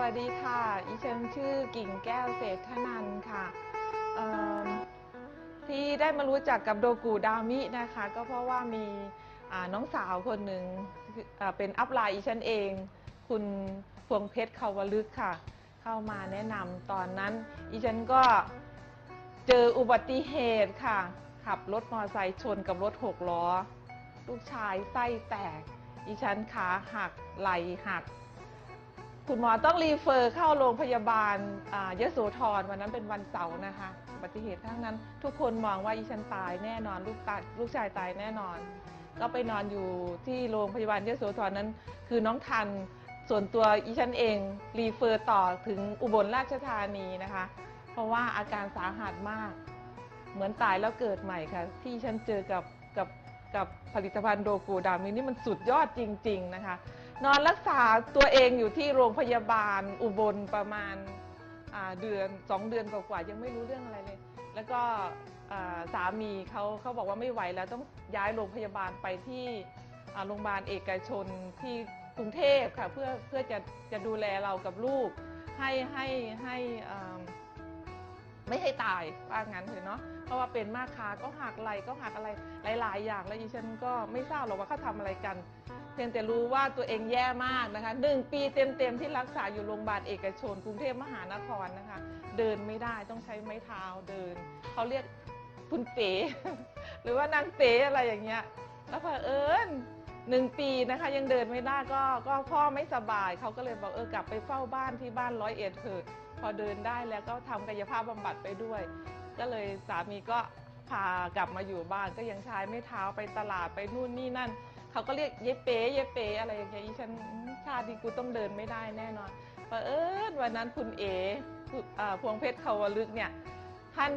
วัสดีค่ะ อีฉันชื่อกิ่งแก้วเศรษฐนันค่ะ ที่ได้มารู้จักกับโดกูดามินะคะ ก็เพราะว่ามีน้องสาวคนหนึ่งเป็นอัพไลน์อีฉันเอง คุณพวงเพชรเขาวลึกค่ะ เข้ามาแนะนำตอนนั้น อีฉันก็เจออุบัติเหตุค่ะ ขับรถมอเตอร์ไซค์ชนกับรถหกล้อ ลูกชายไส้แตก อีฉันขาหักไหลหัก คุณหมอต้องรีเฟอร์เข้าโรงพยาบาลยโสธรวันนั้นเป็นวันเสาร์นะคะอุบัติเหตุทั้งนั้น ทุกคนมองว่าอีฉันตายแน่นอนลูกตายลูกชายตายแน่นอน ก็ไปนอนอยู่ที่โรงพยาบาลยโสธรนั้น คือน้องทันส่วนตัวอีฉันเองรีเฟอร์ต่อถึงอุบลราชธานีนะคะ เพราะว่าอาการสาหัสมาก เหมือนตายแล้วเกิดใหม่ค่ะ ที่ฉันเจอกับกับกับผลิตภัณฑ์โดกูดามินี่มันสุดยอดจริง ๆ นะคะ นอนรักษาตัวเองอยู่ที่โรงพยาบาลอุบลประมาณาเดือนสองเดือนกว่าๆยังไม่รู้เรื่องอะไรเลย แล้วก็สามีเขาเขาบอกว่าไม่ไหวแล้วต้องย้ายโรงพยาบาลไปที่โรงพยาบาลเอกชนที่กรุงเทพค่ะเพื่อเพื่อจะจะดูแลเรากับลูกให้ให้ให้อ่า ไม่ให้ตายว่างั้นเถอะเนาะเพราะว่าเป็นมากค้าก็หักไหลก็หักอะไรหลาย ๆ อย่างแล้วอีฉันก็ไม่ทราบหรอกว่าเขาทำอะไรกัน เพียงแต่รู้ว่าตัวเองแย่มากนะคะหนึ่งปีเต็ม ๆ ที่รักษาอยู่โรงพยาบาลเอกชน กรุงเทพมหานครนะคะ เดินไม่ได้ต้องใช้ไม้เท้าเดินเขาเรียกคุณเป๋หรือว่านางเป๋อะไรอย่างเงี้ยแล้วพอเผอิญ หนึ่งปีนะคะยังเดินไม่ได้ก็ก็พ่อไม่สบายเขาก็เลยบอกเออกลับไปเฝ้าบ้านที่บ้านร้อยเอ็ดเถิดพอเดินได้แล้วก็ทำกายภาพบำบัดไปด้วย ก็เลยสามีก็พากลับมาอยู่บ้านก็ยังใช้ไม้เท้าไปตลาดไปนู่นนี่นั่นเขาก็เรียกเยเป๋เยเป๋อะไรอย่างเงี้ยอีฉันชาติกูต้องเดินไม่ได้แน่นอนเผอิญวันนั้นคุณเอคุณอ่าพวงเพชรเขาวลึกเนี่ยท่าน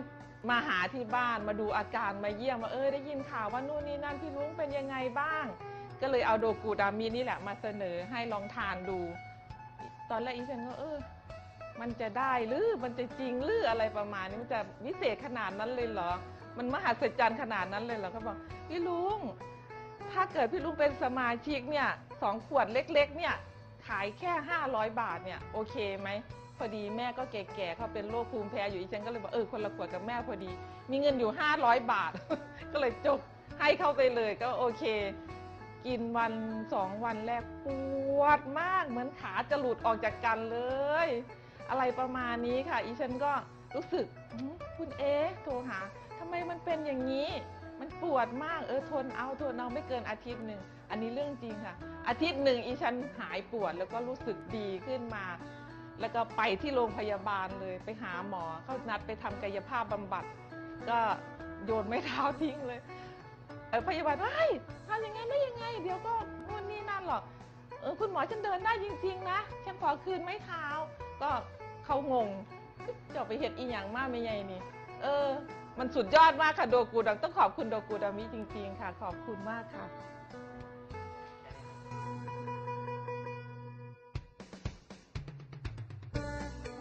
มาหาที่บ้านมาดูอาการมาเยี่ยมว่าเออได้ยินข่าวว่านู่นนี่นั่นพี่ลุงเป็นยังไงบ้าง ก็เลยเอาโดกูดามีนี่แหละมาเสนอให้ลองทานดู ตอนแรกอีฉันก็เออ มันจะได้หรือมันจะจริงหรืออะไรประมาณนี้มันจะวิเศษขนาดนั้นเลยเหรอ มันมหัศจรรย์ขนาดนั้นเลยเหรอเขาบอกพี่ลุงถ้าเกิดพี่ลุงเป็นสมาชิกเนี่ยสองขวดเล็ก ๆ เนี่ยขายแค่ 500 บาทเนี่ยโอเคไหมพอดีแม่ก็แก่ๆเขาเป็นโรคภูมิแพ้อยู่อีฉันก็เลยบอกเออคนละขวดกับแม่พอดี มีเงินอยู่ 500 บาท ก็เลยจบให้เข้าไปเลยก็โอเค กินวันสองวันแรกปวดมากเหมือนขาจะหลุดออกจากกันเลย อะไรประมาณนี้ค่ะอีฉันก็รู้สึกคุณเอ๊โทรหาทำไมมันเป็นอย่างนี้ มันปวดมากเออทนเอาทนเอาไม่เกินอาทิตย์หนึ่งอันนี้เรื่องจริงค่ะ อาทิตย์หนึ่งอีฉันหายปวดแล้วก็รู้สึกดีขึ้นมา แล้วก็ไปที่โรงพยาบาลเลยไปหาหมอเขานัดไปทำกายภาพบำบัด ก็โยนไม้เท้าทิ้งเลย เออพยาบาลว่าเฮ้ยทำอย่างนั้นได้ยังไง เดี๋ยวก็นู่นนี่นั่นหรอกเออคุณหมอฉันเดินได้จริง ๆ นะฉันขอคืนไม้เท้า ก็เขางงจะไปเห็ดอีหยังมากไม่ใหญ่นี่ เออ มันสุดยอดมากค่ะโดกูดังต้องขอบคุณโดกูดามิจริง ๆ ค่ะ ขอบคุณมากค่ะ